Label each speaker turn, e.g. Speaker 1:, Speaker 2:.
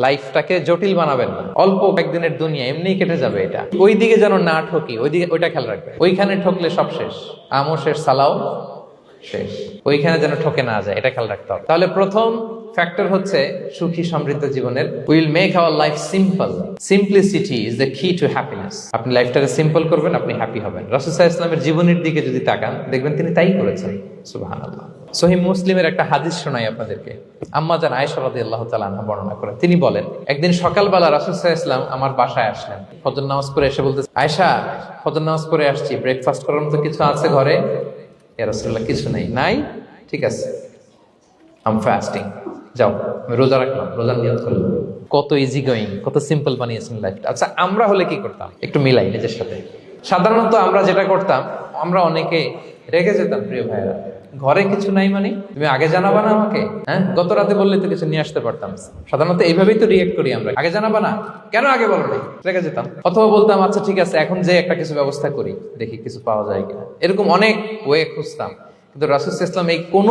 Speaker 1: লাইফটাকে জটিল বানাবেন না। অল্প একদিনের দুনিয়া এমনি কেটে যাবে এটা। ওই দিকে যেন না ঠকি ওই দিকে ওইটা খেয়াল রাখবে ওইখানে ঠকলে সব শেষ। আমও শেষ, সালাও। শেষ। ওইখানে যেন ঠকে না যায়, এটা খেয়াল রাখতে হবে। তাহলে প্রথম ফ্যাক্টর হচ্ছে সুখী সমৃদ্ধ জীবনের will make our life simple simplicity is the key to happiness আপনি লাইফটাকে সিম্পল করবেন, আপনি হ্যাপি হবেন। রাসুসাহ ইসলামের জীবনের দিকে যদি তাকান, দেখবেন তিনি তাই করেছেন। সুবাহান আল্লাহ সহি মুসলিমের একটা হাদিস শোনাই আপনাদেরকে। আম্মা জান আয়েশা রাদিয়াল্লাহু তাআলা আনহা বর্ণনা করেন তিনি বলেন, একদিন সকালবেলা রাসূলুল্লাহ ইসলাম আমার বাসায় আসলেন। ফজর নামাজ পড়ে এসে বলতে আয়েশা, ফজর নামাজ পড়ে আসছি ব্রেকফাস্ট করার মতো কিছু আছে ঘরে ইয়া কিছু নেই। নাই? ঠিক আছে। আম ফাস্টিং যাও, আমি রোজা রাখলাম, রোজা নিয়ত করলাম। কত ইজি গোয়িং কত সিম্পল বানিয়েছেন লাইফটা আচ্ছা আমরা হলে কি করতাম? একটু মিলাই নিজের সাথে। সাধারণত আমরা যেটা করতাম, আমরা অনেকে রেগে যেতাম, প্রিয় ভাইরা ঘরে কিছু নাই মানে? তুমি আগে জানাবা না আমাকে? হ্যাঁ? গত রাতে বললে তো কিছু নিয়ে আসতে পারতাম। সাধারণত এইভাবেই তো রিয়েক্ট করি আমরা। আগে জানাবা না? কেন আগে বলো নাই? রেখে যেতাম। অথবা বলতাম আচ্ছা ঠিক আছে, এখন যে একটা কিছু ব্যবস্থা করি, দেখি কিছু পাওয়া যায় কিনা। এরকম অনেক ওয়ে খুঁজতাম। কিন্তু রাসুস ইসলাম এই কোনো